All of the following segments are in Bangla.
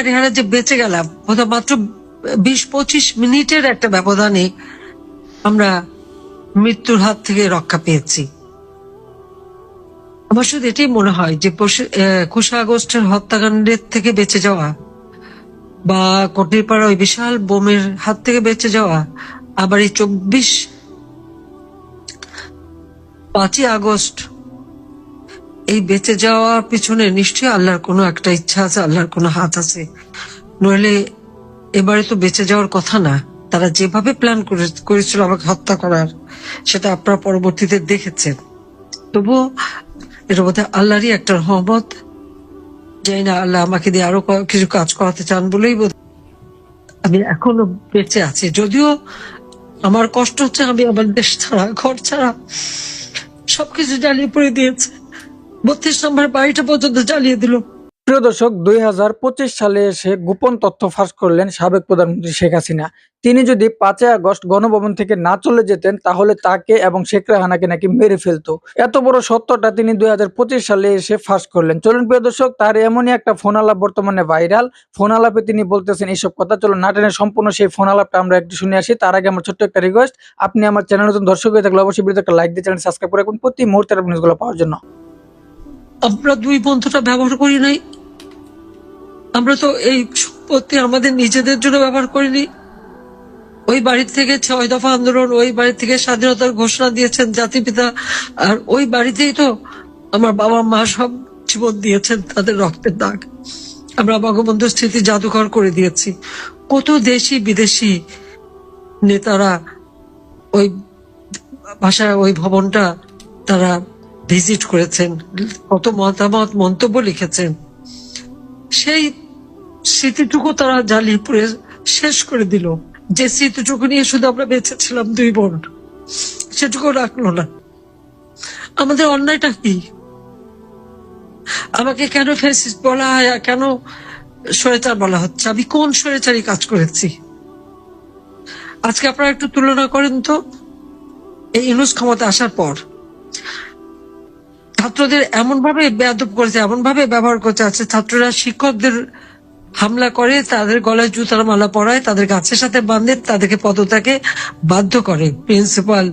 আর রেহানা যে বেঁচে গেলাম, বোধহয় মাত্র বিশ পঁচিশ মিনিটের একটা ব্যবধানে আমরা মৃত্যুর হাত থেকে রক্ষা পেয়েছি। আমার শুধু এটাই মনে হয় যে কুশা আগস্টের হত্যাকাণ্ডের থেকে বেঁচে যাওয়া বা কটিরপাড়া ওই বিশাল বোমের হাত থেকে বেঁচে যাওয়া, আবার এই চব্বিশ পাঁচই আগস্ট এই বেঁচে যাওয়ার পিছনে নিশ্চয়ই আল্লাহর কোনো একটা ইচ্ছা আছে, আল্লাহর কোনো হাত আছে। নইলে এবারে তো বেঁচে যাওয়ার কথা না। তারা যেভাবে প্ল্যান করেছিল আমাকে হত্যা করার, সেটা আপনারা পরবর্তীতে দেখেছেন। তবুও এটা বোধহয় আল্লাহরই একটা রহমত। জানি না, আল্লাহ আমাকে দিয়ে আরও কিছু কাজ করাতে চান বলেই বোধ আমি এখনও বেঁচে আছি। যদিও আমার কষ্ট হচ্ছে, আমি আমার দেশ ছাড়া, ঘর ছাড়া সবকিছু জ্বালিয়ে পড়ে দিয়েছে। বত্রিশ নম্বর বাড়িটা পর্যন্ত জ্বালিয়ে দিল। প্রিয় দর্শক, দুই হাজার পঁচিশ সালে এসে গোপন তথ্য ফাঁস করলেন সাবেক প্রধানমন্ত্রী শেখ হাসিনা। তিনি যদি পাঁচই আগস্ট গণভবন থেকে না চলে যেতেন, তাহলে তাকে এবং শেখ রেহানাকে নাকি মেরে ফেলতো। এত বড় সত্যটা তিনি দুই হাজার পঁচিশ সালে এসে ফাঁস করলেন। চলুন প্রিয় দর্শক, তার এমনই একটা ফোন আলাপ বর্তমানে ভাইরাল। ফোন আলাপে তিনি বলতেছেন এইসব কথা। চলুন নাটেনের সম্পূর্ণ সেই ফোন আলাপটা আমরা একটু শুনে আসি। তার আগে আমার ছোট্ট একটা রিকোয়েস্ট আপনি আমার চ্যানেল নতুন দর্শক হয়ে থাকলে অবশ্যই ভিডিওতে একটা লাইক দিয়ে চ্যানেল সাবস্ক্রাইব করে রাখুন। প্রতি মুহূর্তের নিউজগুলো পাওয়ার জন্য। আমরা দুই বন্ধুটা ব্যবহার করি নাই। আমরা তো এই সম্পত্তি আমাদের নিজেদের জন্য ব্যবহার করিনি। ওই বাড়ি থেকে ছয় দফা আন্দোলন, ওই বাড়ি থেকে স্বাধীনতার ঘোষণা দিয়েছেন জাতিপিতা, আর ওই বাড়িতেই তো আমার বাবা মা সব জীবন দিয়েছেন তাদের রক্তের দাগ। আমরা বঙ্গবন্ধু স্মৃতি জাদুঘর করে দিয়েছি। কত দেশি বিদেশি নেতারা ওই ভাষায় ওই ভবনটা তারা ভিজিট করেছেন, কত মতামত, মন্তব্য লিখেছেন। সেই স্মৃতিটুকু তারা জ্বালিয়ে পুড়ে শেষ করে দিল। যে স্মৃতিটুকু নিয়ে শুধু আমরা বেঁচে ছিলাম দুই বোন সেটুকু রাখল না। আমাদের অন্যায়টা কি? আমাকে কেন ফেসিস বলা হয় কেন স্বৈরাচার বলা হচ্ছে? আমি কোন স্বৈরাচারী কাজ করেছি? আজকে আপনারা একটু তুলনা করেন তো। এই ইনুস ক্ষমতা আসার পর ছাত্রদের এমন ভাবে বেয়াদব করেছে এমন ভাবে ব্যবহার করছে আছে ছাত্ররা শিক্ষকদের হামলা করে, তাদের গলায় জুতার মালা পরায়, তাদের গাছের সাথে বাঁধে, তাদেরকে পদত্যাগে বাধ্য করে প্রিন্সিপাল,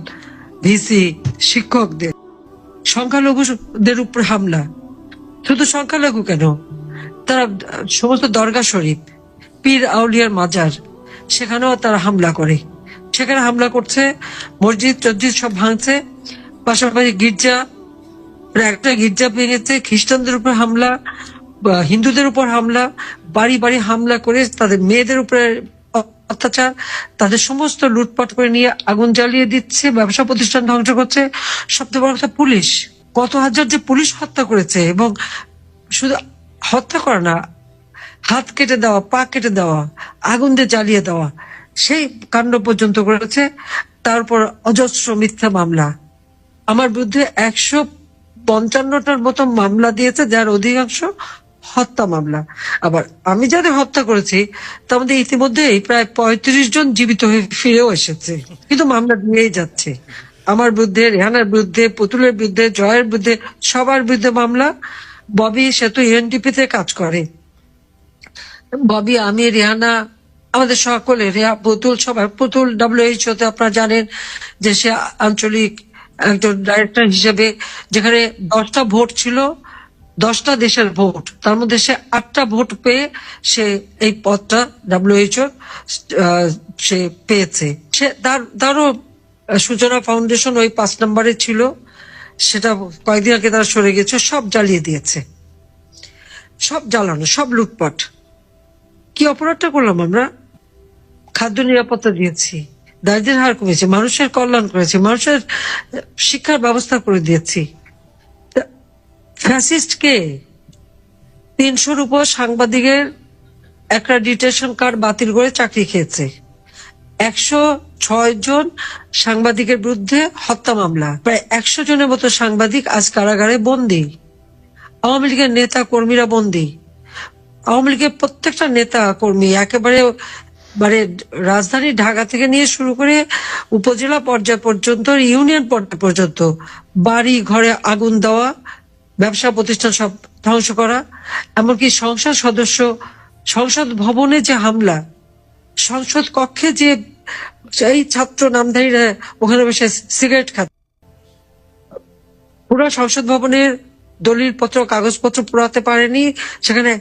ভিসি, শিক্ষকদের। সংখ্যালঘুদের উপর হামলা। শুধু সংখ্যালঘু কেন? তারা সমস্ত দরগা শরীফ, পীর আউলিয়ার মাজার, সেখানেও তারা হামলা করে। সেখানে হামলা করছে, মসজিদ টসজিদ সব ভাঙছে, পাশাপাশি গির্জা একটা গির্জা ভেঙেছে খ্রিস্টানদের উপর হামলা হিন্দুদের উপর হামলা, বাড়ি বাড়ি হামলা করে তাদের মেয়েদের উপরে অত্যাচার, তাদের সমস্ত লুটপাট করে নিয়ে আগুন জ্বালিয়ে দিচ্ছে, ব্যবসা প্রতিষ্ঠান ধ্বংস করছে। সবচেয়ে বড় কথা পুলিশ। কত হাজার যে পুলিশ হত্যা করেছে এবং শুধু হত্যা করা না, হাত কেটে দেওয়া, পা কেটে দেওয়া, আগুন দিয়ে জ্বালিয়ে দেওয়া, সেই কাণ্ড পর্যন্ত করেছে। তারপর অজস্র মিথ্যা মামলা। আমার বিরুদ্ধে একশো পঞ্চান্নটার মতো মামলা দিয়েছে, যার অধিকাংশ হত্যা মামলা। আবার আমি যাদের হত্যা করেছি তার মধ্যে ইতিমধ্যেই প্রায় পঁয়ত্রিশ জন জীবিত হয়ে ফিরেও এসেছে। কিন্তু মামলা দিয়েই যাচ্ছে। আমার বিরুদ্ধে, রেহানার বিরুদ্ধে, পুতুলের বিরুদ্ধে, জয়ের বিরুদ্ধে, সবার বিরুদ্ধে মামলা। ববি সে তো ইউএনডিপি তে কাজ করে। ববি, আমি, রেহানা, আমাদের সকলে, রেহা, পুতুল সবাই পুতুল ডাব্লিউএইচও তে আপনারা জানেন যে সে আঞ্চলিক একজন ডাইরেক্টর হিসেবে যেখানে দশটা ভোট ছিল, দশটা দেশের ভোট, তার মধ্যে সে আটটা ভোট পেয়ে সে এই পদটা ডাব্লিউএইচও সে পেয়েছে। সে তার, তারও সূচনা ফাউন্ডেশন ওই পাঁচ নম্বরে ছিল, সেটা কয়েকদিন আগে তারা সরে গেছে, সব জ্বালিয়ে দিয়েছে। সব জ্বালানো, সব লুটপাট। কি অপরাধটা করলাম আমরা? খাদ্য নিরাপত্তা দিয়েছি। দারিদ্রের হার কমেছে, মানুষের কল্যাণ করেছে মানুষের শিক্ষার ব্যবস্থা করে দিয়েছি। ফ্যাসিস্ট কে? তিনশোর উপর সাংবাদিকের একটা ডিটেশন কার্ড বাতিল করে চাকরি খেয়েছে। একশো ছয় জন সাংবাদিকের বিরুদ্ধে হত্যা মামলা। প্রায় একশো জনের মতো সাংবাদিক আজ কারাগারে বন্দী। আওয়ামী লীগের নেতা কর্মীরা বন্দী। আওয়ামী লীগের প্রত্যেকটা নেতা কর্মী একেবারে মানে রাজধানী ঢাকা থেকে নিয়ে শুরু করে উপজেলা পর্যায় পর্যন্ত, ইউনিয়ন পর্যায় পর্যন্ত বাড়ি, ঘরে আগুন দেওয়া, ব্যবসা প্রতিষ্ঠান সব ধ্বংস করা, এমনকি সংসদ সদস্য, সংসদ ভবনে যে হামলা, সংসদ কক্ষে যে এই ছাত্র নামধারীরা ওখানে বসে সিগারেট খাচ্ছে। পুরো সংসদ ভবনের দলিল পত্র কাগজপত্র পুরাতে পারেনি, সেখানে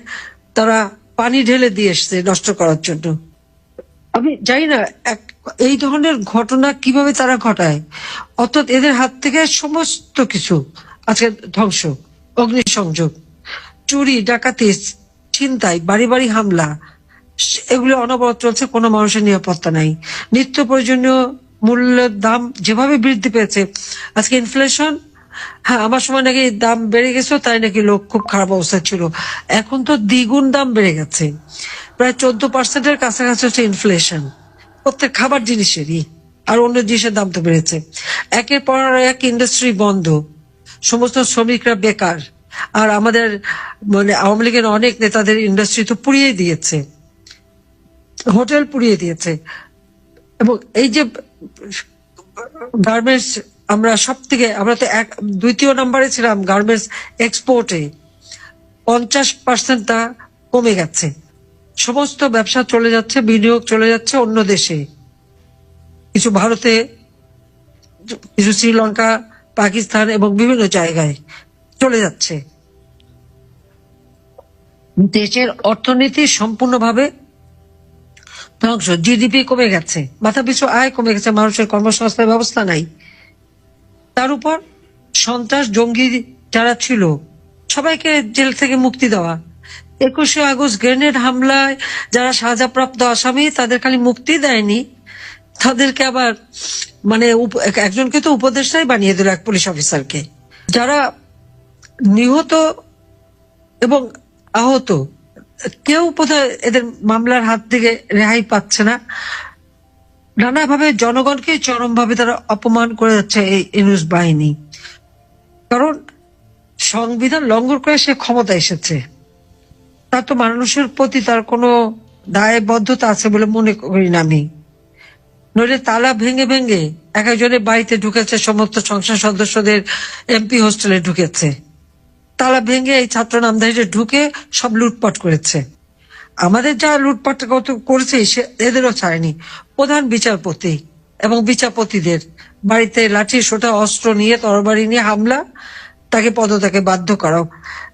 তারা পানি ঢেলে দিয়ে এসছে নষ্ট করার জন্য। আমি জানি না এই ধরনের ঘটনা কীভাবে তারা ঘটায়? অর্থাৎ এদের হাত থেকে সমস্ত কিছু আজকে ধ্বংস, অগ্নিসংযোগ, চুরি, ডাকাতি, ছিনতাই, বাড়ি বাড়ি হামলা এগুলো অনবরত চলছে, কোনো মানুষের নিরাপত্তা নাই। নিত্য প্রয়োজনীয় মূল্যের দাম যেভাবে বৃদ্ধি পেয়েছে, আজকে ইনফ্লেশন হ্যাঁ আমার সময় নাকি দাম বেড়ে গেছে, তাই নাকি লোক খুব খারাপ অবস্থা ছিল। এখন তো দ্বিগুণ দাম বেড়ে গেছে। প্রায় চোদ্দ পার্সেন্টের কাছাকাছি হচ্ছে ইনফ্লেশন প্রত্যেক খাবার জিনিসেরই, আর অন্য জিনিসের দাম তো বেড়েছে। একের পর এক ইন্ডাস্ট্রি বন্ধ। সমস্ত শ্রমিকরা বেকার। আর আমাদের মানে আওয়ামী লীগের অনেক নেতাদের ইন্ডাস্ট্রি তো পুড়িয়ে দিয়েছে। হোটেল পুড়িয়ে দিয়েছে। এবং এই যে গার্মেন্টস আমরা সব থেকে আমরা তো এক, দ্বিতীয় নম্বরে ছিলাম গার্মেন্টস এক্সপোর্টে পঞ্চাশ পার্সেন্টটা কমে গেছে। সমস্ত ব্যবসা চলে যাচ্ছে, বিনিয়োগ চলে যাচ্ছে অন্য দেশে। কিছু ভারতে, কিছু শ্রীলঙ্কা, পাকিস্তান এবং বিভিন্ন জায়গায় চলে যাচ্ছে। দেশের অর্থনীতি সম্পূর্ণভাবে ধ্বংস জিডিপি কমে গেছে মাথা পিছু আয় কমে গেছে, মানুষের কর্মসংস্থান ব্যবস্থা নাই। তার উপর সন্ত্রাস, জঙ্গি যারা ছিল, সবাইকে জেল থেকে মুক্তি দেওয়া। একুশে আগস্ট গ্রেনেড হামলায় যারা সাজাপ্রাপ্ত আসামি, তাদের খালি মুক্তি দেয়নি। তাদেরকে আবার মানে একজনকে তো উপদেষ্টাই বানিয়ে দিল এক পুলিশ অফিসারকে। যারা নিহত এবং আহত, কেউ বোধহয় এদের মামলার হাত থেকে রেহাই পাচ্ছে না। নানাভাবে জনগণকে চরমভাবে তারা অপমান করে যাচ্ছে এই ইনুস বাহিনী। কারণ সংবিধান লঙ্ঘন করে সে ক্ষমতা এসেছে। তার তো মানুষের প্রতি তার কোনো দায়বদ্ধতা আছে বলে মনে করি না আমি। নইলে তালা ভেঙে ভেঙে এক একজনের বাড়িতে ঢুকেছে, সমস্ত সংসদ সদস্যদের এমপি হোস্টেলে ঢুকেছে। তালা ভেঙে এই ছাত্র নামধারীরা ঢুকে সব লুটপাট করেছে। আমাদের যা লুটপাট করেছে, সে এদেরও ছাড়েনি। প্রধান বিচারপতি এবং বিচারপতিদের বাড়িতে লাঠি, সোটা, অস্ত্র নিয়ে, তরবারি নিয়ে হামলা, তাকে পদত্যাগে বাধ্য করা।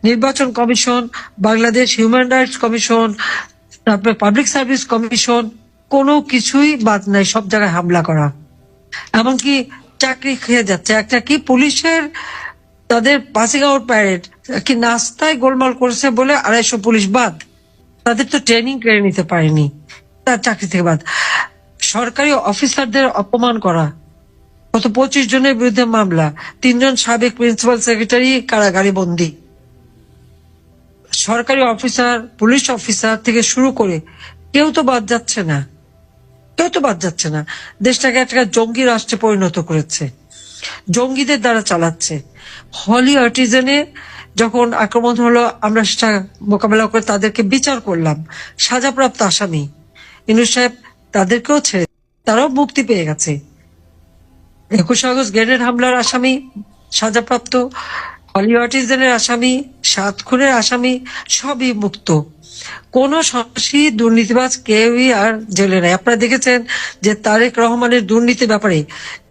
নির্বাচন commission, Bangladesh human rights commission, তারপরে পাবলিক সার্ভিস কমিশন, কোনো কিছুই বাদ নাই, সব জায়গায় হামলা করা। এমনকি চাকরি খেয়ে যাচ্ছে। একটা কি পুলিশের তাদের আউট প্যারেড কি নাস্তায় গোলমাল করেছে বলে আড়াইশো পুলিশ বাদ? তাদের তো ট্রেনিং কেড়ে নিতে পারেনি। তার চাকরি থেকে বাদ। সরকারি অফিসারদের অপমান করা। গত পঁচিশ জনের বিরুদ্ধে মামলা। তিনজন সাবেক প্রিন্সিপাল সেক্রেটারি কারাগারে বন্দী সরকারি অফিসার পুলিশ অফিসার থেকে শুরু করে কেউ তো বাদ যাচ্ছে না। কেউ তো বাদ যাচ্ছে না। দেশটাকে একটা জঙ্গি রাষ্ট্রে পরিণত করেছে। জঙ্গিদের দ্বারা চালাচ্ছে। হলি আর্টিজেনে যখন আক্রমণ হলো, আমরা সেটা মোকাবেলা করে তাদেরকে বিচার করলাম। সাজাপ্রাপ্ত আসামি ইনু সাহেব তাদেরকেও ছেড়ে তারাও মুক্তি পেয়ে গেছে। একুশে আগস্ট গ্রেনেড হামলার আসামি, সাজাপ্রাপ্ত হলি আর্টিজেনের আসামি, সাত খুনের আসামি, সবই মুক্ত। কোন সন্ত্রাসী দুর্নীতিবাজ কেউই আর জেলে নাই। আপনারা দেখেছেন যে তারেক রহমানের দুর্নীতি ব্যাপারে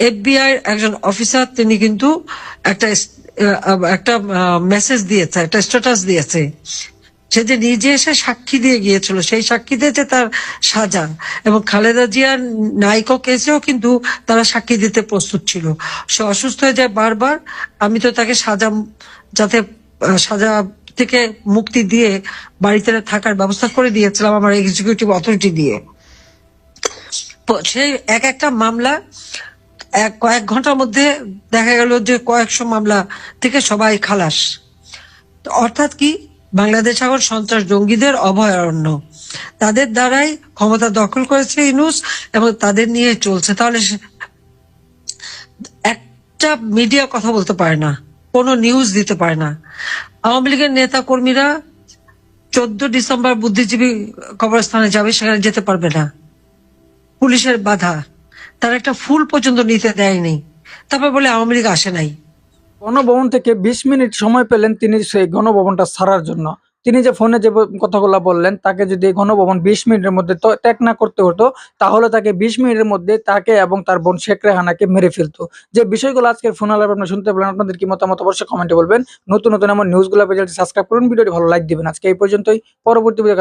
এফবিআই একজন অফিসার, তিনি কিন্তু একটা একটা মেসেজ দিয়েছে, একটা স্ট্যাটাস দিয়েছে। সে যে নিজে এসে সাক্ষী দিয়ে গিয়েছিল, সেই সাক্ষী দিয়েছে তার সাজা। এবং খালেদা জিয়ার নাইকো কেসেও কিন্তু তারা সাক্ষী দিতে প্রস্তুত ছিল। সে অসুস্থ হয়ে যায় বারবার। আমি তো তাকে সাজা, যাতে সাজা থেকে মুক্তি দিয়ে বাড়িতে থাকার ব্যবস্থা করে দিয়েছিলাম আমার এক্সিকিউটিভ অথরিটি দিয়ে। সেই এক একটা মামলা এক, কয়েক ঘণ্টার মধ্যে দেখা গেল যে কয়েকশো মামলা থেকে সবাই খালাস। অর্থাৎ কি? বাংলাদেশ এখন সন্ত্রাস জঙ্গিদের অভয়ারণ্য। তাদের দ্বারাই ক্ষমতা দখল করেছে ইনুস এবং তাদের নিয়ে চলছে। তাহলে একটা মিডিয়া কথা বলতে পারে না, কোনো নিউজ দিতে পারে না। আওয়ামী লীগের নেতা কর্মীরা চোদ্দ ডিসেম্বর বুদ্ধিজীবী কবরস্থানে যাবে, সেখানে যেতে পারবে না। পুলিশের বাধা। তার একটা ফুল পর্যন্ত নিতে দেয়নি। তারপর বলে আওয়ামী লীগ আসে নাই। গণভবন থেকে বিশ মিনিট সময় পেলেন তিনি সেই গণভবনটা সারার জন্য। তিনি যে ফোনে যে কথাগুলো বললেন, তাকে যদি গণভবন বিশ মিনিটের মধ্যে ত্যাগ না করতে হতো, তাহলে তাকে বিশ মিনিটের মধ্যে তাকে এবং তার বোন শেখ রেহানাকে মেরে ফেলতো। যে বিষয়গুলো আজকের ফোন আলাপ আপনারা শুনতে পেলেন, আপনাদের কি মতামত অবশ্যই কমেন্টে বলবেন। নতুন নতুন আমার নিউজগুলো পেজে সাবস্ক্রাইব করুন, ভিডিওটি ভালো লাইক দিবেন। আজকে এই পর্যন্তই, পরবর্তী ভিডিও